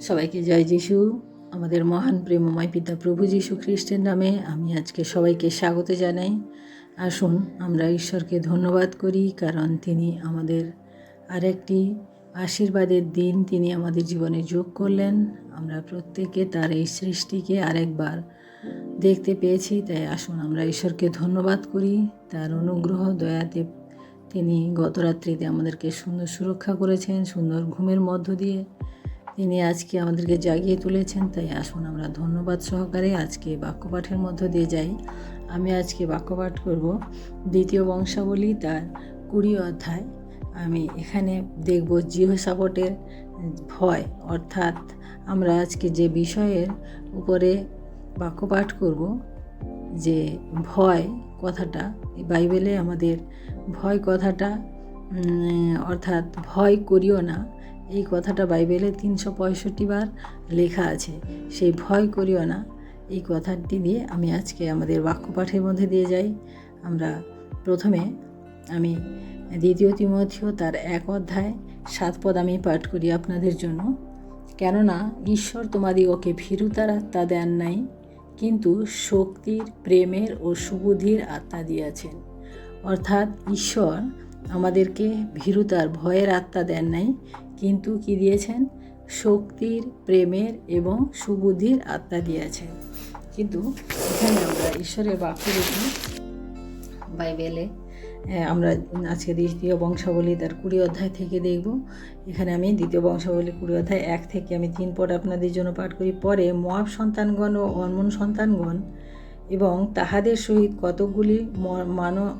সবাইকে জয় যিশু। আমাদের মহান প্রেমময় পিতা প্রভু যিশু খ্রিস্টের নামে আমি আজকে সবাইকে স্বাগত জানাই। আসুন, আমরা ঈশ্বরকে ধন্যবাদ করি, কারণ তিনি আমাদের আরেকটি আশীর্বাদের দিন, তিনি আমাদের জীবনে যোগ করলেন। আমরা প্রত্যেকে তার এই সৃষ্টিকে আরেকবার দেখতে পেয়েছি, তাই আসুন, আমরা ঈশ্বরকে ধন্যবাদ করি। তার অনুগ্রহ, দয়াতে তিনি গত রাত্রিতে আমাদেরকে সুন্দর সুরক্ষা করেছেন, সুন্দর ঘুমের মধ্য দিয়ে। তিনি আজকে আমাদেরকে জাগিয়ে তুলেছেন, তাই আসুন আমরা ধন্যবাদ সহকারে আজকে বাক্যপাঠের মধ্য দিয়ে যাই। আমি আজকে বাক্যপাঠ করব দ্বিতীয় বংশাবলী তার কুড়ি অধ্যায়। আমি এখানে দেখব জিহসাপটের ভয়, অর্থাৎ আমরা আজকে যে বিষয়ের উপরে বাক্যপাঠ করব, যে ভয় কথাটা বাইবেলে আমাদের ভয় কথাটা অর্থাৎ ভয় করিও না এই কথাটা বাইবেলে তিনশো পঁয়ষট্টি বার লেখা আছে। সেই ভয় করিও না। এই কথাটি দিয়ে আমি আজকে আমাদের বাক্যপাঠের মধ্যে দিয়ে যাই। আমরা প্রথমে আমি দ্বিতীয় তিমথিও তার এক অধ্যায় সাত পদ আমি পাঠ করি আপনাদের জন্য। কেননা ঈশ্বর তোমাদিগকে ভীরুতার আত্মা দেন নাই, কিন্তু শক্তির, প্রেমের ও সুবুদ্ধির আত্মা দিয়েছেন। অর্থাৎ ঈশ্বর আমাদেরকে ভীরুতার, ভয়ের আত্মা দেন নাই কিন্তু কি দিয়েছেন? শক্তির প্রেমের এবং সুবুদ্ধির আত্মা দিয়েছেন। কিন্তু এখানে আমরা ঈশ্বরের বাক্য দেখি। বাইবেলে আহ, আমরা আজকে দ্বিতীয় বংশাবলী তার কুড়ি অধ্যায় থেকে দেখব। এখানে আমি দ্বিতীয় বংশাবলী কুড়ি অধ্যায় এক থেকে আমি তিন পদ আপনাদের জন্য পাঠ করি। পরে মোয়াব সন্তানগণ ও অর্মন সন্তানগণ এবং তাহাদের সহিত কতকগুলি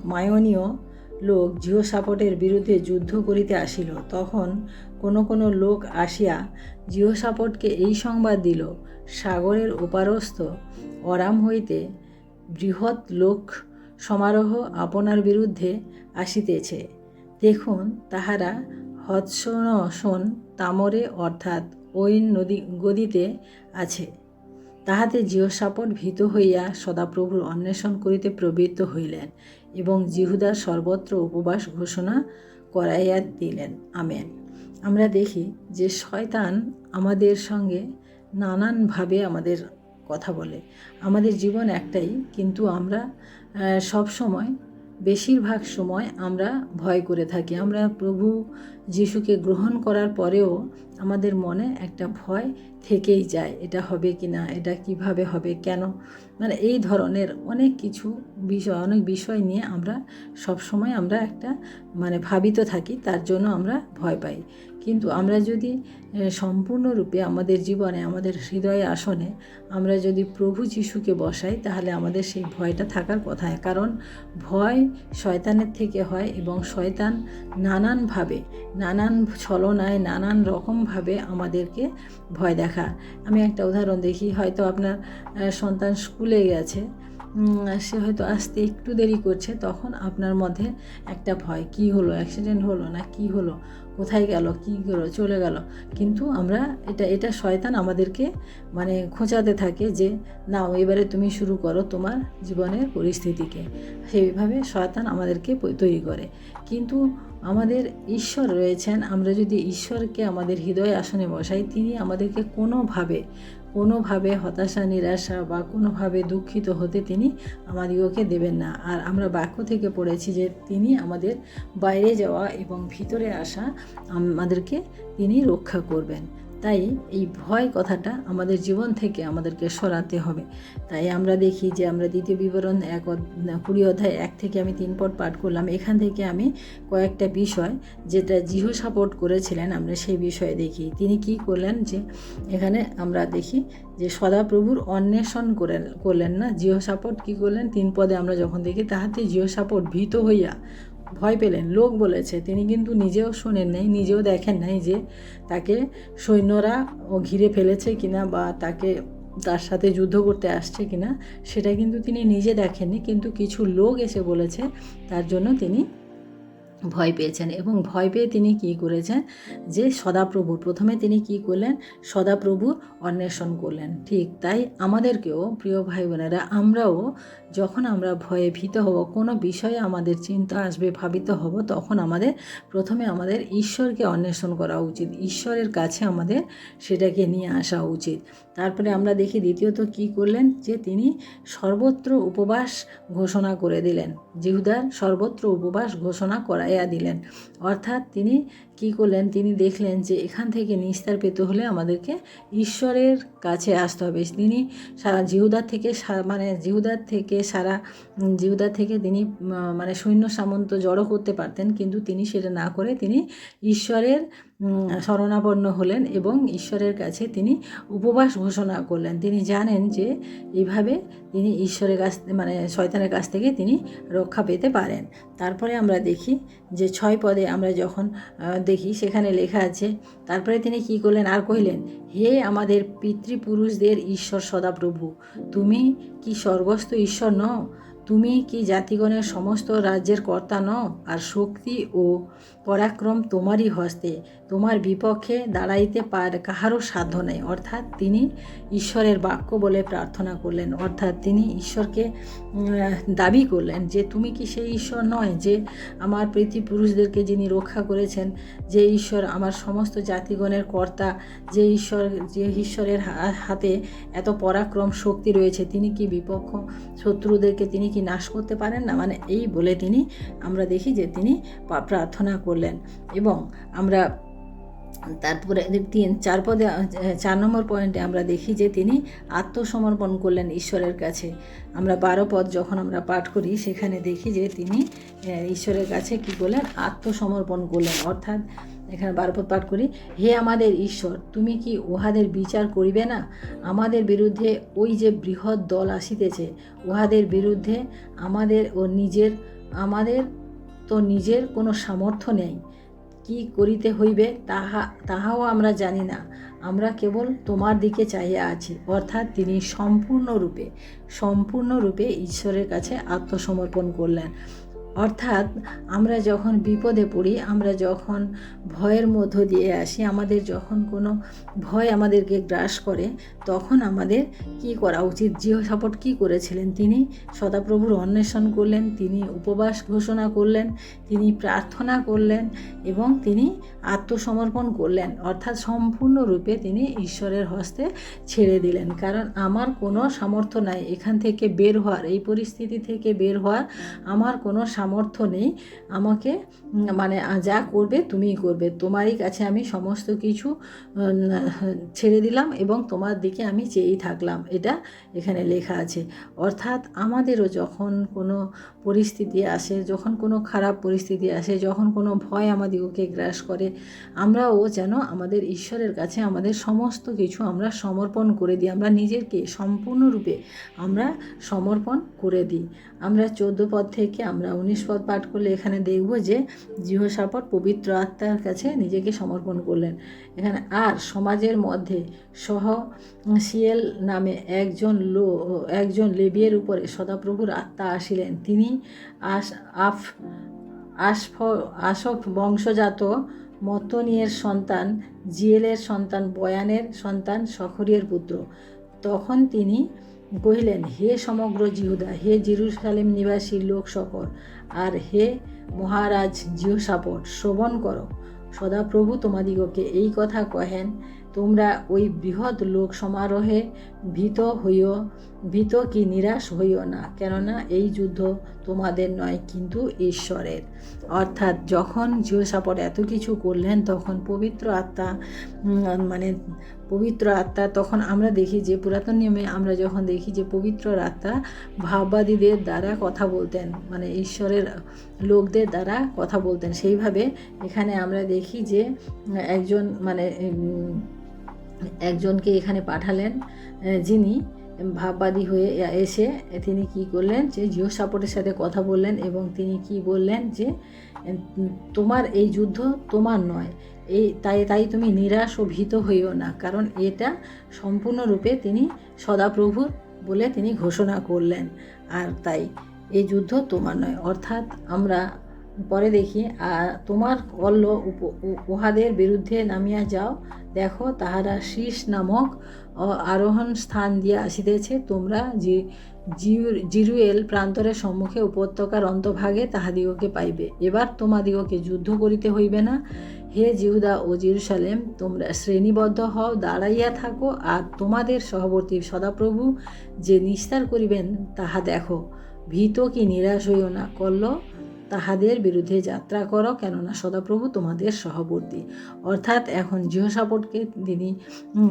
মায়নীয় লোক জিহসাপটের বিরুদ্ধে যুদ্ধ করিতে আসিল। তখন কোন কোন লোক আসিয়া জিহসাপটকে এই সংবাদ দিল, সাগরের ওপারস্থ অরাম হইতে বৃহৎ লোক সমারোহ আপনার বিরুদ্ধে আসিতেছে। দেখুন, তাহারা হৎসনসন তামরে অর্থাৎ ঐন নদী গদিতে আছে। তাহাতে জিহসাপট ভীত হইয়া সদাপ্রভুর অন্বেষণ করিতে প্রবৃত্ত হইলেন। এবং জিহুদার সর্বত্র উপবাস ঘোষণা করাইয়া দিলেন। আমেন। আমরা দেখি যে শয়তান আমাদের সঙ্গে নানানভাবে আমাদের কথা বলে। আমাদের জীবন একটাই, কিন্তু আমরা সব সময়, বেশিরভাগ সময় আমরা ভয় করে থাকি। আমরা প্রভু যিশুকে গ্রহণ করার পরেও আমাদের মনে একটা ভয় থেকেই যায়, এটা হবে কি না এটা কীভাবে হবে, কেন মানে এই ধরনের অনেক কিছু বিষয়, অনেক বিষয় নিয়ে আমরা সব সময় আমরা একটা মানে ভাবিত থাকি, তার জন্য আমরা ভয় পাই। কিন্তু আমরা যদি সম্পূর্ণরূপে আমাদের জীবনে, আমাদের হৃদয়ে আসনে আমরা যদি প্রভু যিশুকে বসাই, তাহলে আমাদের সেই ভয়টা থাকার কথা। কারণ ভয় শয়তানের থেকে হয় এবং শয়তান নানানভাবে, নানান ছলনায়, নানান রকমভাবে আমাদেরকে ভয় দেখা আমি একটা উদাহরণ দেখি, হয়তো আপনার সন্তান স্কুলে গেছে। সে হয়তো আসতে একটু দেরি করছে, তখন আপনার মধ্যে একটা ভয়, কি হলো? অ্যাক্সিডেন্ট হলো না কি হলো? কোথায় গেল? কি হলো? চলে গেল? কিন্তু আমরা এটা এটা শয়তান আমাদেরকে মানে খোঁচাতে থাকে যে, নাও, এবারে তুমি শুরু করো তোমার জীবনের পরিস্থিতিকে। সেইভাবে শয়তান আমাদেরকে তৈরি করে। কিন্তু আমাদের ঈশ্বর রয়েছেন। আমরা যদি ঈশ্বরকে আমাদের হৃদয় আসনে বসাই, তিনি আমাদেরকে কোনোভাবে কোনোভাবে হতাশা, নিরাশা বা কোনোভাবে দুঃখিত হতে তিনি আমাদিগকে দেবেন না। আর আমরা বাক্য থেকে পড়েছি যে তিনি আমাদের বাইরে যাওয়া এবং ভিতরে আসা আমাদেরকে তিনি রক্ষা করবেন। তাই এই ভয় কথাটা আমাদের জীবন থেকে আমাদেরকে সরাতে হবে। তাই আমরা দেখি যে আমরা দ্বিতীয় বিবরণ এক কুড়ি অধ্যায় এক থেকে আমি তিন পদ পাঠ করলাম। এখান থেকে আমি কয়েকটা বিষয় যেটা জিহ সাপোর্ট করেছিলেন, আমরা সেই বিষয়ে দেখি। তিনি কি করলেন যে এখানে আমরা দেখি যে সদাপ্রভুর অন্বেষণ করেন, করলেন না। জিহ সাপোর্ট কী করলেন? তিন পদে আমরা যখন দেখি তাহাতে জিহ সাপোর্ট ভীত হইয়া ভয় পেলেন। লোক বলেছে, তিনি কিন্তু নিজেও শোনেন নাই, নিজেও দেখেন নাই যে তাকে সৈন্যরা ঘিরে ফেলেছে কিনা বা তাকে তার সাথে যুদ্ধ করতে আসছে কিনা, সেটা কিন্তু তিনি নিজে দেখেননি, কিন্তু কিছু লোক এসে বলেছে, তার জন্য তিনি ভয় পেয়েছেন। এবং ভয় পেয়ে তিনি কি করেছেন? যে সদাপ্রভু, প্রথমে তিনি কি করলেন? সদাপ্রভুর অন্বেষণ করলেন। ঠিক তাই আমাদেরকেও, প্রিয় ভাই বোনেরা আমরাও যখন আমরা ভয়ে ভীত হব, কোনো বিষয়ে আমাদের চিন্তা আসবে, ভাবিত হব, তখন আমাদের প্রথমে আমাদের ঈশ্বরকে অন্বেষণ করা উচিত। ঈশ্বরের কাছে আমাদের সেটাকে নিয়ে আসা উচিত। তারপরে আমরা দেখি দ্বিতীয়ত কি করলেন? যে তিনি সর্বত্র উপবাস ঘোষণা করে দিলেন। জিহুদার সর্বত্র উপবাস ঘোষণা করাইয়া দিলেন। অর্থাৎ তিনি কি করলেন, তিনি দেখলেন যে এখান থেকে নিস্তার পেতে হলে আমাদেরকে ঈশ্বরের কাছে আসতে হবে। তিনি সারা জিহুদার থেকে মানে জিহুদার থেকে সারা জিহুদার থেকে তিনি মানে সৈন্য সামন্ত জড়ো করতে পারতেন, কিন্তু তিনি সেটা না করে তিনি ঈশ্বরের শরণাপন্ন হলেন এবং ঈশ্বরের কাছে তিনি উপবাস ঘোষণা করলেন। তিনি জানেন যে এইভাবে তিনি ঈশ্বরের কাছ মানে শয়তানের কাছ থেকে তিনি রক্ষা পেতে পারেন। তারপরে আমরা দেখি যে ছয় পদে আমরা যখন দেখি সেখানে লেখা আছে, তারপরে তিনি কি করলেন? আর কহিলেন, হে আমাদের পিতৃপুরুষদের ঈশ্বর সদাপ্রভু, তুমি কি স্বর্গস্থ ঈশ্বর নও? তুমি কি জাতিগণের সমস্ত রাজ্যের কর্তা নও? আর শক্তি ও পরাক্রম তোমারই হস্তে। তোমার বিপক্ষে দাঁড়াইতে পার কাহারও সাধ্য নেই। অর্থাৎ তিনি ঈশ্বরের বাক্য বলে প্রার্থনা করলেন। অর্থাৎ তিনি ঈশ্বরকে দাবি করলেন যে তুমি কি সেই ঈশ্বর নয় যে আমার পুরুষদেরকে যিনি রক্ষা করেছেন, যে ঈশ্বর আমার সমস্ত জাতিগণের কর্তা, যে ঈশ্বর, যে ঈশ্বরের হাতে এত পরাক্রম শক্তি রয়েছে, তিনি কি বিপক্ষ শত্রুদেরকে, তিনি কি নাশ করতে পারেন না? মানে এই বলে তিনি আমরা দেখি যে তিনি প্রার্থনা করলেন এবং আমরা তারপরে তিন, চার পদে, চার নম্বর পয়েন্টে আমরা দেখি যে তিনি আত্মসমর্পণ করলেন ঈশ্বরের কাছে। আমরা বারো পদ যখন আমরা পাঠ করি, সেখানে দেখি যে তিনি ঈশ্বরের কাছে কি করলেন আত্মসমর্পণ করলেন। অর্থাৎ এখানে বারো পদ পাঠ করি, হে আমাদের ঈশ্বর, তুমি কি উহাদের বিচার করিবে না? আমাদের বিরুদ্ধে ওই যে বৃহৎ দল আসিতেছে, উহাদের বিরুদ্ধে আমাদের ও নিজের, আমাদের তো নিজের কোনো সামর্থ্য নেই। কি করিতে হইবে তাহা, তাহাও আমরা জানি না। আমরা কেবল তোমার দিকে চাহিয়া আছি। অর্থাৎ তিনি সম্পূর্ণরূপে সম্পূর্ণরূপে ঈশ্বরের কাছে আত্মসমর্পণ করলেন। অর্থাৎ আমরা যখন বিপদে পড়ি, আমরা যখন ভয়ের মধ্য দিয়ে আসি, আমাদের যখন কোনো ভয় আমাদেরকে গ্রাস করে, তখন আমাদের কি করা উচিত? জিও সাপোর্ট কী করেছিলেন তিনি? সদাপ্রভুর অন্বেষণ করলেন, তিনি উপবাস ঘোষণা করলেন, তিনি প্রার্থনা করলেন এবং তিনি আত্মসমর্পণ করলেন। অর্থাৎ সম্পূর্ণরূপে তিনি ঈশ্বরের হস্তে ছেড়ে দিলেন। কারণ আমার কোনো সামর্থ্য নাই। এখান থেকে বের হওয়ার, এই পরিস্থিতি থেকে বের হওয়ার আমার কোনো সামর্থ্য নেই। আমাকে মানে যা করবে তুমিই করবে। তোমারই কাছে আমি সমস্ত কিছু ছেড়ে দিলাম এবং তোমার দিকে আমি চেয়েই থাকলাম। এটা এখানে লেখা আছে। অর্থাৎ আমাদেরও যখন কোনো পরিস্থিতি আসে, যখন কোনো খারাপ পরিস্থিতি আসে, যখন কোনো ভয় আমাদিগকে গ্রাস করে, আমরাও যেন আমাদের ঈশ্বরের কাছে আমাদের সমস্ত কিছু আমরা সমর্পণ করে দিই। আমরা নিজেকে সম্পূর্ণরূপে আমরা সমর্পণ করে দিই। আমরা চোদ্দ পদ থেকে আমরা উনিশ পদ পাঠ করলে এখানে দেখব যে জিহসাপট পবিত্র আত্মার কাছে নিজেকে সমর্পণ করলেন। এখানে আর সমাজের মধ্যে সহ সিয়েল নামে একজন লো, একজন লেবিয়ের উপরে সদাপ্রভুর আত্মা আসিলেন। তিনি আস, আফ আশফ আশফ বংশজাত মতনিয়ের সন্তান, জিয়েলের সন্তান, বয়ানের সন্তান, সখরিয়ের পুত্র। তখন তিনি কহিলেন, হে সমগ্র জিহুদা, হে জিরুসালেম নিবাসী লোক সকল, আর হে মহারাজ জিহসাপট, শ্রবণ করো। সদাপ্রভু তোমাদিগকে এই কথা কহেন, তোমরা ওই বৃহৎ লোক সমারোহে ভীত হইও, ভীত কি নিরাশ হইও না। কেননা এই যুদ্ধ তোমাদের নয়, কিন্তু ঈশ্বরের। অর্থাৎ যখন জিওসাপট এত কিছু করলেন, তখন পবিত্র আত্মা মানে পবিত্র আত্মা, তখন আমরা দেখি যে পুরাতন নিয়মে আমরা যখন দেখি যে পবিত্র আত্মা ভাববাদীদের দ্বারা কথা বলতেন মানে ঈশ্বরের লোকদের দ্বারা কথা বলতেন। সেইভাবে এখানে আমরা দেখি যে একজন মানে একজনকে এখানে পাঠালেন যিনি ভাববাদী হয়ে এসে তিনি কি করলেন যে জিও সাপোর্টের সাথে কথা বললেন এবং তিনি কি বললেন যে তোমার এই যুদ্ধ তোমার নয়। এই, তাই তাই তুমি নিরাশ ও ভীত হইও না, কারণ এটা সম্পূর্ণরূপে তিনি সদাপ্রভুর বলে তিনি ঘোষণা করলেন। আর তাই, এই যুদ্ধ তোমার নয়। অর্থাৎ আমরা পরে দেখি আর তোমার কল্ল উহাদের বিরুদ্ধে নামিয়া যাও। দেখো, তাহারা শীষ নামক আরোহণ স্থান দিয়া আসিতেছে। তোমরা জিরুয়েল প্রান্তরের সম্মুখে উপত্যকার অন্তভাগে তাহাদিগকে পাইবে। এবার তোমাদিগকে যুদ্ধ করিতে হইবে না। হে জিহুদা ও জিরুসালেম, তোমরা শ্রেণীবদ্ধ হও, দাঁড়াইয়া থাকো, আর তোমাদের সহবর্তী সদাপ্রভু যে নিস্তার করিবেন, তাহা দেখো। ভীত কি নিরাশ হইও না করল তাহাদের বিরুদ্ধে যাত্রা করো, কেননা সদাপ্রভু তোমাদের সহবর্তী। অর্থাৎ এখন জিহসাপটকে তিনি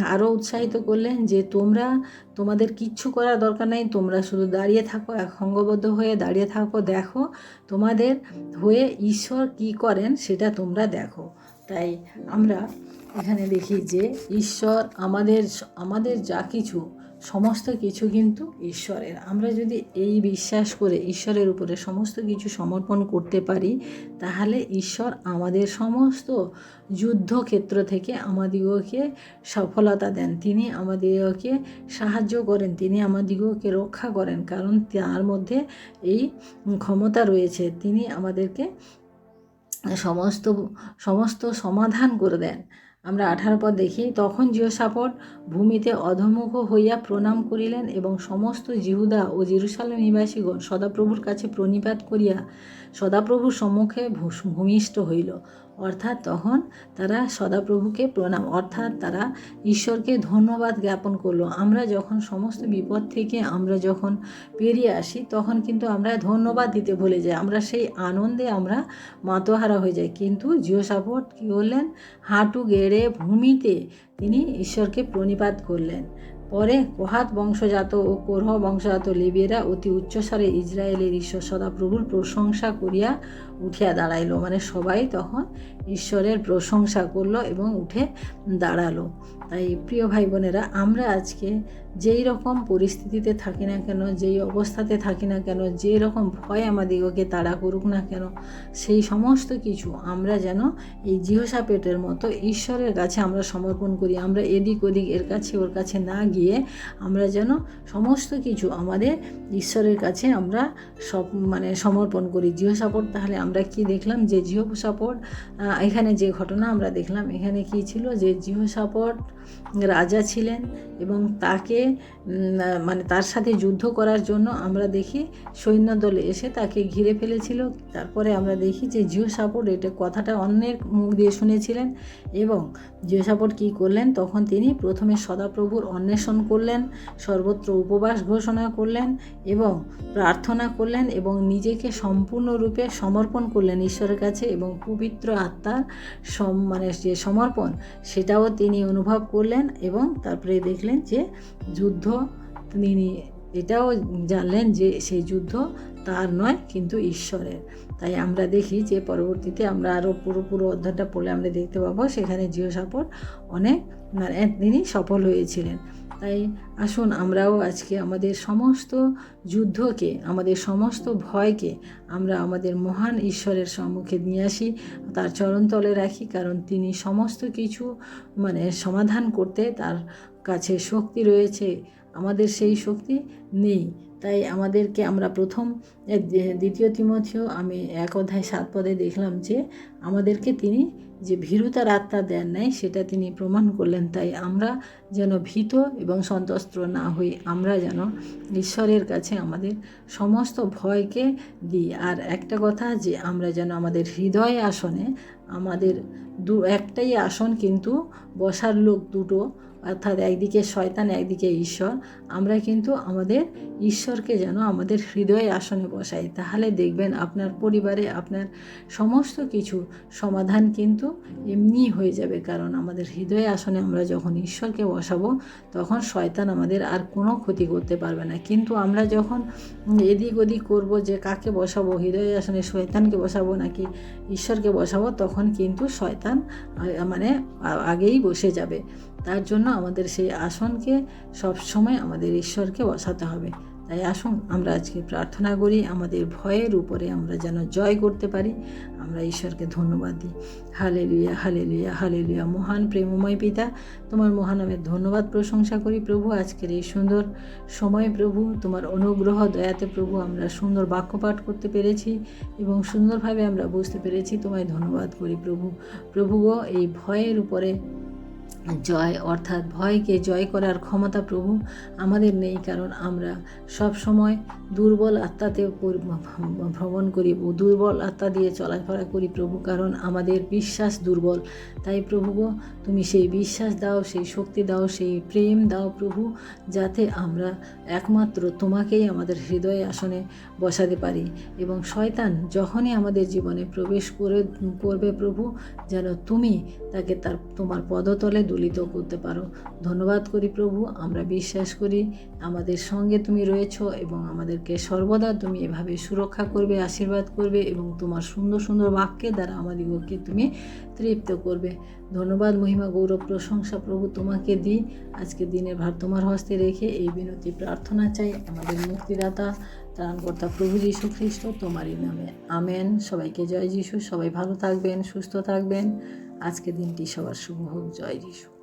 আরও উৎসাহিত করলেন যে তোমরা, তোমাদের কিচ্ছু করার দরকার নেই, তোমরা শুধু দাঁড়িয়ে থাকো, এক সঙ্গবদ্ধ হয়ে দাঁড়িয়ে থাকো, দেখো তোমাদের হয়ে ঈশ্বর কি করেন সেটা তোমরা দেখো। তাই আমরা এখানে দেখি যে ঈশ্বর আমাদের আমাদের যা কিছু সমস্ত কিছু কিন্তু ঈশ্বরের। আমরা যদি এই বিশ্বাস করে ঈশ্বরের উপরে সমস্ত কিছু সমর্পণ করতে পারি, তাহলে ঈশ্বর আমাদের সমস্ত যুদ্ধক্ষেত্র থেকে আমাদিগকে সফলতা দেন। তিনি আমাদিগকে সাহায্য করেন, তিনি আমাদিগকে রক্ষা করেন, কারণ তার মধ্যে এই ক্ষমতা রয়েছে। তিনি আমাদেরকে সমস্ত সমস্ত সমাধান করে দেন। আমরা আঠারো পর দেখি, তখন জিওসাপট ভূমিতে অধমুখ হইয়া প্রণাম করিলেন এবং সমস্ত জিহুদা ও জেরুসালেম নিবাসীগণ সদাপ্রভুর কাছে প্রণিপাত করিয়া সদাপ্রভুর সম্মুখে ভূমিষ্ঠ হইল। অর্থাৎ তখন তারা সদাপ্রভুকে প্রণাম, অর্থাৎ তারা ঈশ্বরকে ধন্যবাদ জ্ঞাপন করল। আমরা যখন সমস্ত বিপদ থেকে আমরা যখন পেরিয়ে আসি, তখন কিন্তু আমরা ধন্যবাদ দিতে ভুলে যাই। আমরা সেই আনন্দে আমরা মাতোহারা হয়ে যাই। কিন্তু জিও সাপোর্ট কী করলেন? হাঁটু গেড়ে ভূমিতে তিনি ঈশ্বরকে প্রণিপাত করলেন। পরে কোহাত বংশজাত ও কোরহ বংশজাত লেবিয়েরা অতি উচ্চস্বরে ইসরায়েলের ঈশ্বর সদাপ্রভুর প্রশংসা করিয়া উঠিয়া দাঁড়াইল। মানে সবাই তখন ঈশ্বরের প্রশংসা করল এবং উঠে দাঁড়াল। তাই প্রিয় ভাই বোনেরা আমরা আজকে যেই রকম পরিস্থিতিতে থাকি না কেন, যেই অবস্থাতে থাকি না কেন, যেই রকম ভয় আমাদিগকে তাড়া করুক না কেন, সেই সমস্ত কিছু আমরা যেন এই জিহসা পেটের মতো ঈশ্বরের কাছে আমরা সমর্পণ করি, আমরা এদিক ওদিক এর কাছে ওর কাছে না গিয়ে আমরা যেন সমস্ত কিছু আমাদের ঈশ্বরের কাছে আমরা সব মানে সমর্পণ করি। জিও সাপোর্ট তাহলে আমরা কি দেখলাম? যে জিও সাপোর্ট এখানে যে ঘটনা আমরা দেখলাম এখানে কি ছিল? যে জিও সাপোর্ট রাজা ছিলেন এবং তাকে মানে তার সাথে যুদ্ধ করার জন্য আমরা দেখি সৈন্যদল এসে তাকে ঘিরে ফেলেছিল। তারপরে আমরা দেখি যে জিও সাপোর্ট এটা কথাটা অন্যের মুখ দিয়ে শুনেছিলেন এবং জিও সাপোর্ট কী করলেন? তখন তিনি প্রথমে সদাপ্রভুর অন্বেষণ করলেন, সর্বত্র উপবাস ঘোষণা করলেন এবং প্রার্থনা করলেন এবং নিজেকে সম্পূর্ণরূপে সমর্পণ করলেন ঈশ্বরের কাছে এবং পবিত্র আত্মার সম মানে যে সমর্পণ, সেটাও তিনি অনুভব করলেন এবং তারপরে দেখলেন যে যুদ্ধ তিনি এটাও জানলেন যে সেই যুদ্ধ তার নয়, কিন্তু ঈশ্বরের। তাই আমরা দেখি যে পরবর্তীতে আমরা আরও পুরো পুরো অধ্যায়টা পড়লে আমরা দেখতে পাবো, সেখানে জিও সাপোর্ট অনেক মানে তিনি সফল হয়েছিলেন। তাই আসুন আমরাও আজকে আমাদের সমস্ত যুদ্ধকে, আমাদের সমস্ত ভয়কে আমরা আমাদের মহান ঈশ্বরের সম্মুখে নিয়ে আসি, তার চরণতলে রাখি, কারণ তিনি সমস্ত কিছু মানে সমাধান করতে তার কাছে শক্তি রয়েছে আমাদের সেই শক্তি নেই। তাই আমাদেরকে আমরা প্রথম দ্বিতীয় তিমথিও আমি এক অধ্যায় সাত পদে দেখলাম যে আমাদেরকে তিনি যে ভীরুতার আত্মা দেন নাই, সেটা তিনি প্রমাণ করলেন। তাই আমরা যেন ভীত এবং সন্তস্ত্র না হই, আমরা যেন ঈশ্বরের কাছে আমাদের সমস্ত ভয়কে দিই। আর একটা কথা যে আমরা যেন আমাদের হৃদয় আসনে আমাদের দু একটাই আসন কিন্তু বসার লোক দুটো অর্থাৎ একদিকে শয়তান, একদিকে ঈশ্বর। আমরা কিন্তু আমাদের ঈশ্বরকে যেন আমাদের হৃদয়ে আসনে বসাই। তাহলে দেখবেন আপনার পরিবারে আপনার সমস্ত কিছু সমাধান কিন্তু এমনি হয়ে যাবে। কারণ আমাদের হৃদয় আসনে আমরা যখন ঈশ্বরকে বসাবো, তখন শয়তান আমাদের আর কোনো ক্ষতি করতে পারবে না। কিন্তু আমরা যখন এদিক ওদিক করব যে কাকে বসাবো, হৃদয় আসনে শয়তানকে বসাবো নাকি ঈশ্বরকে বসাবো, তখন কিন্তু শয়তান মানে আগেই বসে যাবে। তার জন্য আমাদের সেই আসনকে সবসময় আমাদের ঈশ্বরকে বসাতে হবে। তাই আসুন, আমরা আজকে প্রার্থনা করি, আমাদের ভয়ের উপরে আমরা যেন জয় করতে পারি। আমরা ঈশ্বরকে ধন্যবাদ দিই। হালে লুইয়া হালে লুইয়া হালে লুইয়া মহান প্রেমময় পিতা, তোমার মহানামের ধন্যবাদ প্রশংসা করি প্রভু। আজকের এই সুন্দর সময় প্রভু, তোমার অনুগ্রহ দয়াতে প্রভু আমরা সুন্দর বাক্য পাঠ করতে পেরেছি এবং সুন্দরভাবে আমরা বুঝতে পেরেছি। তোমায় ধন্যবাদ করি প্রভু। প্রভু গো, এই ভয়ের উপরে জয়, অর্থাৎ ভয়কে জয় করার ক্ষমতা প্রভু আমাদের নেই, কারণ আমরা সব সময় দুর্বল আত্মাতে ভ্রমণ করি দুর্বল আত্মা দিয়ে চলাফেরা করি প্রভু, কারণ আমাদের বিশ্বাস দুর্বল। তাই প্রভু গো, তুমি সেই বিশ্বাস দাও, সেই শক্তি দাও, সেই প্রেম দাও প্রভু, যাতে আমরা একমাত্র তোমাকেই আমাদের হৃদয় আসনে বসাতে পারি। এবং শয়তান যখনই আমাদের জীবনে প্রবেশ করে, করবে প্রভু, যেন তুমি তাকে তার, তোমার পদতলে দলিত করতে পারো। ধন্যবাদ করি প্রভু, আমরা বিশ্বাস করি আমাদের সঙ্গে তুমি রয়েছো এবং আমাদেরকে সর্বদা তুমি এভাবে সুরক্ষা করবে, আশীর্বাদ করবে এবং তোমার সুন্দর সুন্দর বাক্যের দ্বারা আমাদিগকে তুমি তৃপ্ত করবে। ধন্যবাদ, মহিমা, গৌরব, প্রশংসা প্রভু তোমাকে দিই আজকে দিনের ভার তোমার হস্তে রেখে এই বিনতি প্রার্থনা চাই আমাদের মুক্তিদাতা, ত্রাণকর্তা প্রভু যীশু খ্রিস্ট তোমারই নামে। আমেন। সবাইকে জয় যীশু। সবাই ভালো থাকবেন, সুস্থ থাকবেন। আজকে দিনটি সবার শুভ হোক জয় যিশু।